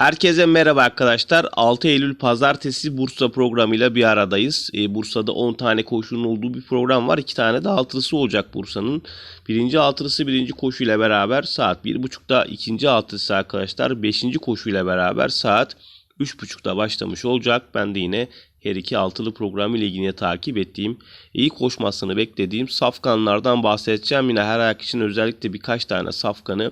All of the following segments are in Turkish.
Herkese merhaba arkadaşlar. 6 Eylül Pazartesi Bursa programıyla bir aradayız. Ee, Bursa'da 10 tane koşunun olduğu bir program var. 2 tane de altılısı olacak Bursa'nın. Birinci altılısı birinci koşuyla beraber saat 1.30'da ikinci altılısı arkadaşlar 5. koşuyla beraber saat 3.30'da başlamış olacak. Ben de yine her iki altılı programı ile ilgili takip ettiğim, iyi koşmasını beklediğim safkanlardan bahsedeceğim. Yine her ayak için özellikle birkaç tane safkanı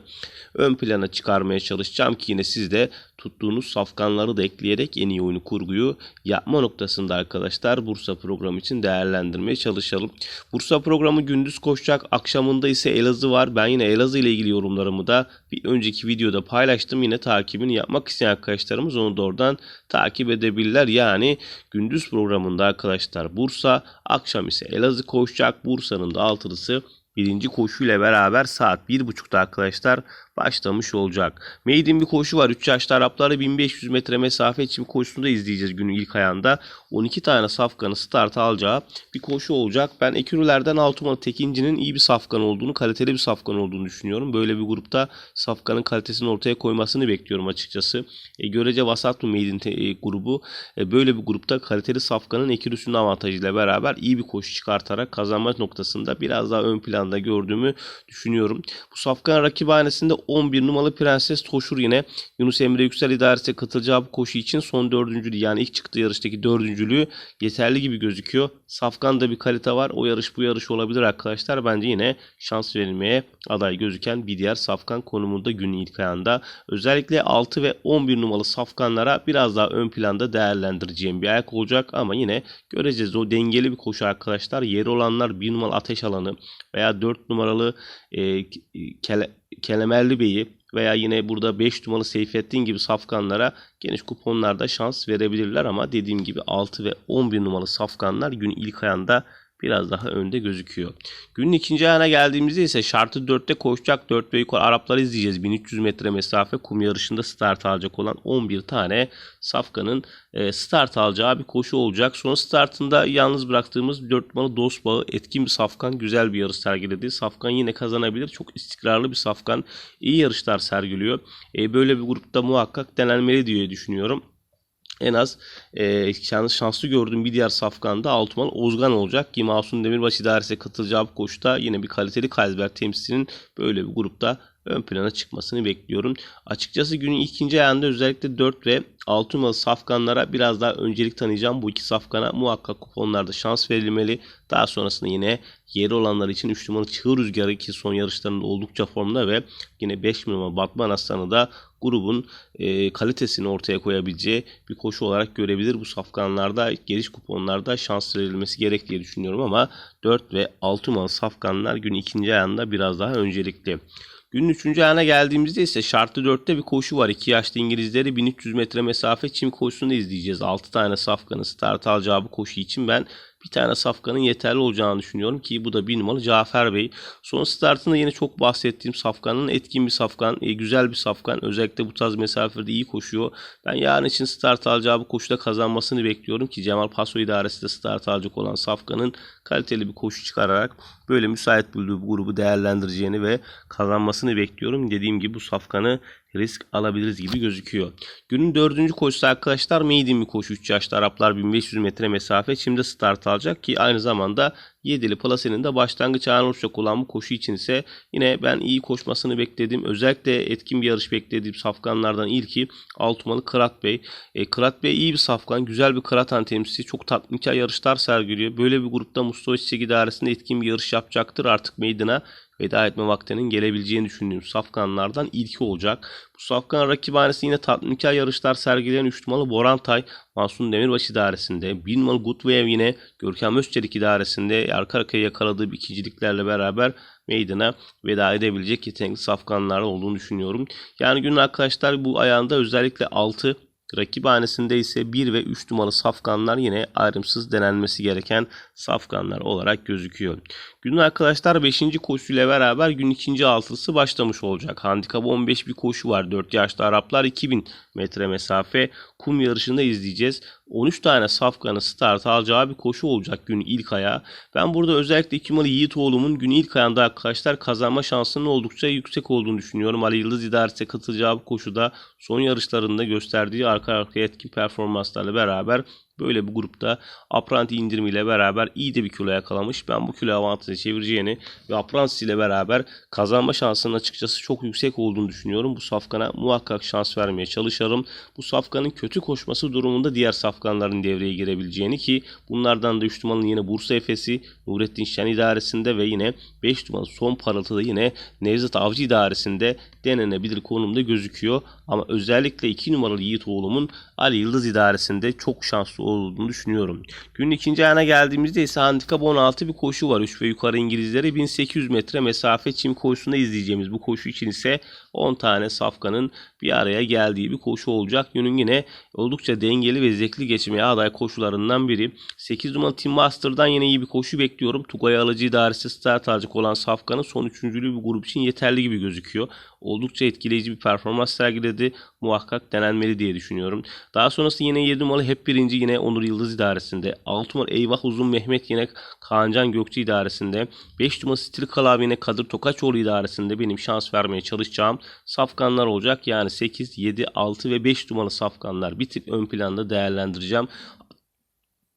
ön plana çıkarmaya çalışacağım ki yine siz de tuttuğunuz safkanları da ekleyerek en iyi oyunu kurguyu yapma noktasında arkadaşlar Bursa programı için değerlendirmeye çalışalım. Bursa programı gündüz koşacak, akşamında ise Elazığ var. Ben yine Elazığ ile ilgili yorumlarımı da bir önceki videoda paylaştım. Yine takibini yapmak isteyen arkadaşlarımız onu da oradan takip edebilirler. Yani gündüz programında arkadaşlar Bursa, akşam ise Elazığ koşacak. Bursa'nın da altılısı birinci koşuyla beraber saat 1.30'da arkadaşlar başlamış olacak. Maiden bir koşu var. 3 yaşlı Arapları 1500 metre mesafe için koşusunu da izleyeceğiz günün ilk ayağında. 12 tane safkanı start alacağı bir koşu olacak. Ben Ekürülerden Altumalı Tekinci'nin iyi bir safkan olduğunu, kaliteli bir safkan olduğunu düşünüyorum. Böyle bir grupta safkanın kalitesini ortaya koymasını bekliyorum açıkçası. E, görece vasat bir Maiden e, grubu. E, böyle bir grupta kaliteli safkanın Ekürüsünün avantajıyla beraber iyi bir koşu çıkartarak kazanma noktasında biraz daha ön planda gördüğümü düşünüyorum. Bu safkan rakibhanesinde 11 numaralı Prenses Toşur yine Yunus Emre Yüksel idaresine katılacağı bu koşu için son dördüncülüğü yani ilk çıktığı yarıştaki dördüncülüğü yeterli gibi gözüküyor. Safkan'da bir kalite var. O yarış bu yarış olabilir arkadaşlar. Bence yine şans verilmeye aday gözüken bir diğer Safkan konumunda günün ilk ayağında. Özellikle 6 ve 11 numaralı Safkanlara biraz daha ön planda değerlendireceğim bir ayak olacak ama yine göreceğiz. O dengeli bir koşu arkadaşlar. Yeri olanlar 1 numaralı Ateş Alanı veya 4 numaralı e, kele, Kelemerli Bey'i veya yine burada 5 numaralı Seyfettin gibi safkanlara geniş kuponlarda şans verebilirler. Ama dediğim gibi 6 ve 11 numaralı safkanlar gün ilk ayında biraz daha önde gözüküyor. Günün ikinci ayağına geldiğimizde ise şartı 4'te koşacak 4 ve yukarı Arapları izleyeceğiz. 1300 metre mesafe kum yarışında start alacak olan 11 tane safkanın e, start alacağı bir koşu olacak. Son startında yalnız bıraktığımız 4 numaralı dost bağı etkin bir safkan güzel bir yarış sergiledi. Safkan yine kazanabilir. Çok istikrarlı bir safkan. iyi yarışlar sergiliyor. E, böyle bir grupta muhakkak denenmeli diye düşünüyorum en az e, şans, şanslı gördüğüm bir diğer safkanda Altumal Ozgan olacak ki Masum Demirbaş idaresine katılacağı bu koşuda yine bir kaliteli Kaysberg temsilcinin böyle bir grupta ön plana çıkmasını bekliyorum. Açıkçası günün ikinci ayağında özellikle 4 ve 6 numaralı safkanlara biraz daha öncelik tanıyacağım. Bu iki safkana muhakkak kuponlarda şans verilmeli. Daha sonrasında yine yeri olanlar için 3 numaralı Çığ Rüzgarı ki son yarışlarında oldukça formda ve yine 5 numaralı Batman Aslanı da grubun e, kalitesini ortaya koyabileceği bir koşu olarak görebilir. Bu safkanlarda geliş kuponlarda şans verilmesi gerek diye düşünüyorum ama 4 ve 6 numaralı safkanlar gün ikinci ayağında biraz daha öncelikli. Günün 3. ayağına geldiğimizde ise şartlı 4'te bir koşu var. 2 yaşlı İngilizleri 1300 metre mesafe çim koşusunu izleyeceğiz. 6 tane safkanın start alacağı bu koşu için ben bir tane safkanın yeterli olacağını düşünüyorum ki bu da bir numaralı Cafer Bey. Son startında yine çok bahsettiğim safkanın etkin bir safkan, e, güzel bir safkan. Özellikle bu tarz mesafelerde iyi koşuyor. Ben yarın için start alacağı bu koşuda kazanmasını bekliyorum ki Cemal Paso idaresi de start alacak olan safkanın kaliteli bir koşu çıkararak böyle müsait bulduğu bu grubu değerlendireceğini ve kazanmasını bekliyorum. Dediğim gibi bu safkanı risk alabiliriz gibi gözüküyor. Günün dördüncü koşusu arkadaşlar maiden bir koşu 3 yaşlı Araplar 1500 metre mesafe şimdi start alacak ki aynı zamanda Yedili Plase'nin de başlangıç ayağına oluşacak olan bu koşu için ise yine ben iyi koşmasını bekledim. Özellikle etkin bir yarış beklediğim safkanlardan ilki Altumalı Kırat Bey. E, Kırat Bey iyi bir safkan, güzel bir Kıratan temsilcisi. Çok tatminkar yarışlar sergiliyor. Böyle bir grupta Mustafa Çiçek idaresinde etkin bir yarış yapacaktır artık meydana veda etme vaktinin gelebileceğini düşündüğüm safkanlardan ilki olacak. Bu safkan rakibhanesi yine tatminkar yarışlar sergileyen 3 numaralı Borantay, Mansun Demirbaş idaresinde, 1 numaralı Goodwave yine Görkem Özçelik idaresinde arka arkaya yakaladığı ikinciliklerle beraber meydana veda edebilecek yetenekli safkanlar olduğunu düşünüyorum. Yani günün arkadaşlar bu ayağında özellikle 6 Rakibhanesinde ise 1 ve 3 numaralı safkanlar yine ayrımsız denenmesi gereken safkanlar olarak gözüküyor. Günün arkadaşlar 5. koşuyla beraber gün 2. altılısı başlamış olacak. Handikap 15 bir koşu var. 4 yaşlı Araplar 2000 metre mesafe kum yarışında izleyeceğiz. 13 tane safkanın start alacağı bir koşu olacak gün ilk ayağı. Ben burada özellikle 2 numaralı Yiğitoğlu'nun gün ilk ayağında arkadaşlar kazanma şansının oldukça yüksek olduğunu düşünüyorum. Ali Yıldız idaresi katılacağı bu koşuda son yarışlarında gösterdiği arka arkaya etkin performanslarla beraber böyle bir grupta Apranti indirimiyle beraber iyi de bir kilo yakalamış. Ben bu kilo avantajı çevireceğini ve Apranti ile beraber kazanma şansının açıkçası çok yüksek olduğunu düşünüyorum. Bu safkana muhakkak şans vermeye çalışırım. Bu safkanın kötü koşması durumunda diğer safkanların devreye girebileceğini ki bunlardan da 3 numaralı yine Bursa Efes'i Nurettin Şen idaresinde ve yine 5 numaralı son parıltıda yine Nevzat Avcı idaresinde denenebilir konumda gözüküyor. Ama özellikle 2 numaralı Yiğit oğlumun Ali Yıldız idaresinde çok şanslı olduğunu düşünüyorum. Günün ikinci ayağına geldiğimizde ise handikap 16 bir koşu var. 3 ve yukarı İngilizlere 1800 metre mesafe çim koşusunda izleyeceğimiz bu koşu için ise 10 tane safkanın bir araya geldiği bir koşu olacak. Günün yine oldukça dengeli ve zevkli geçmeye aday koşularından biri. 8 numaralı Team Master'dan yine iyi bir koşu bekliyorum. Tugay Alıcı idaresi start alacak olan safkanın son üçüncülüğü bir grup için yeterli gibi gözüküyor. Oldukça etkileyici bir performans sergiledi. Muhakkak denenmeli diye düşünüyorum. Daha sonrası yine 7 numaralı hep birinci yine Onur Yıldız idaresinde. 6 numaralı Eyvah Uzun Mehmet yine Kaancan Gökçe idaresinde. 5 numaralı Stil Kalabi yine Kadir Tokaçoğlu idaresinde benim şans vermeye çalışacağım safkanlar olacak. Yani 8, 7, 6 ve 5 numaralı safkanlar bir tık ön planda değerlendireceğim.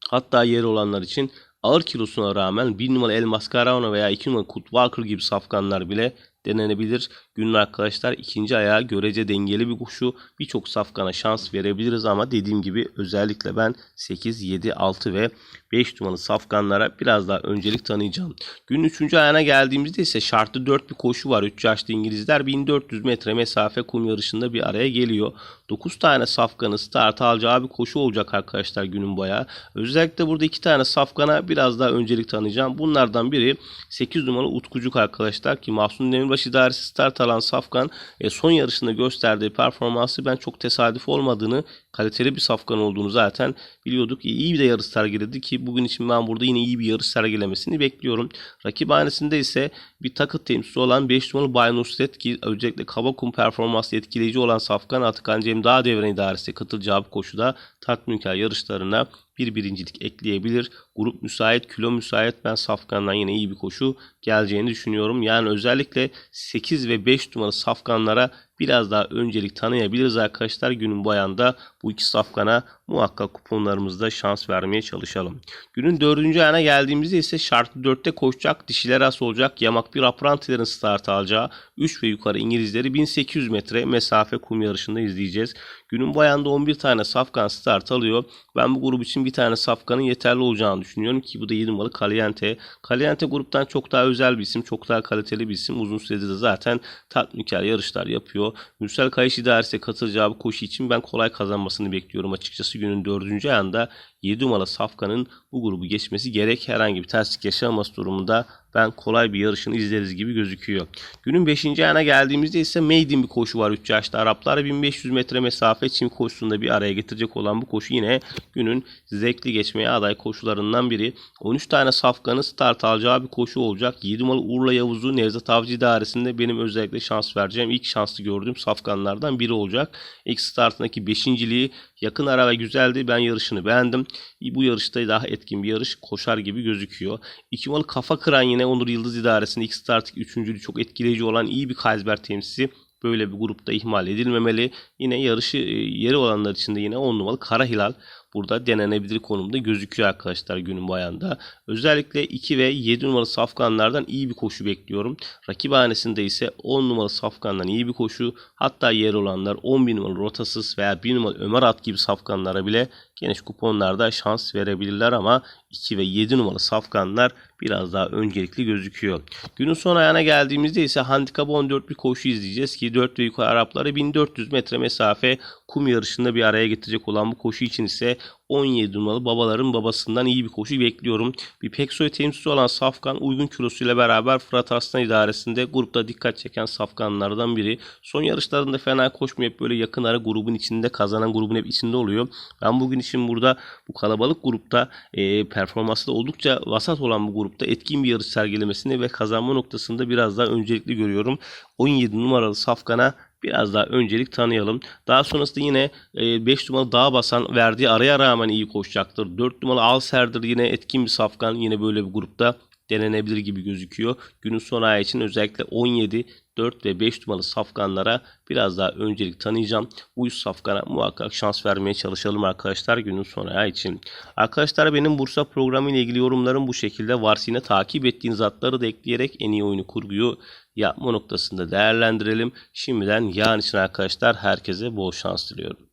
Hatta yer olanlar için ağır kilosuna rağmen 1 numaralı El Mascarano veya 2 numaralı Kurt Walker gibi safkanlar bile denenebilir. Günün arkadaşlar ikinci ayağı görece dengeli bir kuşu. Birçok safkana şans verebiliriz ama dediğim gibi özellikle ben 8, 7, 6 ve 5 numaralı safkanlara biraz daha öncelik tanıyacağım. Günün 3. ayağına geldiğimizde ise şartlı 4 bir koşu var. 3 yaşlı İngilizler 1400 metre mesafe kum yarışında bir araya geliyor. 9 tane safkanı start alacağı bir koşu olacak arkadaşlar günün boya. Özellikle burada 2 tane safkana biraz daha öncelik tanıyacağım. Bunlardan biri 8 numaralı Utkucuk arkadaşlar ki Mahsun Demirbaş idaresi start alan Safkan e, son yarışında gösterdiği performansı ben çok tesadüf olmadığını kaliteli bir safkan olduğunu zaten biliyorduk. İyi bir de yarış sergiledi ki bugün için ben burada yine iyi bir yarış sergilemesini bekliyorum. Rakiphanesinde ise bir takı temsilcisi olan 5 numaralı Bay Nusret ki özellikle kaba kum performansı etkileyici olan Safkan Atakan Cem Dağ Devren idaresi katılacağı bu koşuda tatminkar yarışlarına bir birincilik ekleyebilir. Grup müsait, kilo müsait. Ben Safkan'dan yine iyi bir koşu geleceğini düşünüyorum. Yani özellikle 8 ve 5 numaralı Safkanlara biraz daha öncelik tanıyabiliriz arkadaşlar. Günün bu ayağında bu iki safkana muhakkak kuponlarımızda şans vermeye çalışalım. Günün dördüncü ayağına geldiğimizde ise şartlı 4'te koşacak dişiler as olacak yamak bir aprantilerin start alacağı 3 ve yukarı İngilizleri 1800 metre mesafe kum yarışında izleyeceğiz. Günün bu ayağında 11 tane safkan start alıyor. Ben bu grup için bir tane safkanın yeterli olacağını düşünüyorum ki bu da 7 numaralı Caliente. Caliente gruptan çok daha özel bir isim, çok daha kaliteli bir isim. Uzun süredir de zaten tatminkar yarışlar yapıyor. Mürsel Kayış idaresi katılacağı bu koşu için ben kolay kazanmasını bekliyorum açıkçası. Günün 4. ayında 7 numaralı Safkan'ın bu grubu geçmesi gerek herhangi bir terslik yaşanması durumunda ben kolay bir yarışını izleriz gibi gözüküyor. Günün 5. ayına geldiğimizde ise maiden bir koşu var 3 yaşlı Araplar. 1500 metre mesafe çim koşusunda bir araya getirecek olan bu koşu yine günün zevkli geçmeye aday koşularından biri. 13 tane safkanın start alacağı bir koşu olacak. 7 numaralı Urla Yavuz'u Nevzat Avcı idaresinde benim özellikle şans vereceğim. ilk şanslı gördüğüm safkanlardan biri olacak. İlk startındaki 5.liği yakın ara ve güzeldi. Ben yarışını beğendim. Bu yarışta daha etkin bir yarış koşar gibi gözüküyor. İki numaralı kafa kıran yine Onur Yıldız idaresinde ilk start üçüncülü çok etkileyici olan iyi bir Kaysber temsilcisi böyle bir grupta ihmal edilmemeli. Yine yarışı e, yeri olanlar için de yine 10 numaralı Kara Hilal burada denenebilir konumda gözüküyor arkadaşlar günün bu ayında. Özellikle 2 ve 7 numaralı safkanlardan iyi bir koşu bekliyorum. Rakibhanesinde ise 10 numaralı safkandan iyi bir koşu. Hatta yer olanlar 11 numaralı rotasız veya 1 numaralı Ömer At gibi safkanlara bile geniş kuponlarda şans verebilirler ama 2 ve 7 numaralı safkanlar biraz daha öncelikli gözüküyor. Günün son ayağına geldiğimizde ise handikap 14 bir koşu izleyeceğiz ki 4 ve yukarı Arapları 1400 metre mesafe kum yarışında bir araya getirecek olan bu koşu için ise 17 numaralı babaların babasından iyi bir koşu bekliyorum. Bir Peksoy temsilcisi olan Safkan uygun kilosuyla beraber Fırat Aslan idaresinde grupta dikkat çeken Safkanlardan biri. Son yarışlarında fena koşmayıp böyle yakın ara grubun içinde kazanan grubun hep içinde oluyor. Ben bugün için burada bu kalabalık grupta e, performansı da oldukça vasat olan bu grupta etkin bir yarış sergilemesini ve kazanma noktasında biraz daha öncelikli görüyorum. 17 numaralı Safkan'a biraz daha öncelik tanıyalım. Daha sonrasında yine 5 numaralı Dağ Basan verdiği araya rağmen iyi koşacaktır. 4 numaralı Alser'dir yine etkin bir safkan yine böyle bir grupta denenebilir gibi gözüküyor. Günün son ayı için özellikle 17, 4 ve 5 numaralı safkanlara biraz daha öncelik tanıyacağım. Üç safkana muhakkak şans vermeye çalışalım arkadaşlar günün son ayı için. Arkadaşlar benim Bursa programı ile ilgili yorumlarım bu şekilde. Varsa yine takip ettiğiniz atları da ekleyerek en iyi oyunu kurguyu yapma noktasında değerlendirelim. Şimdiden yarın için arkadaşlar herkese bol şans diliyorum.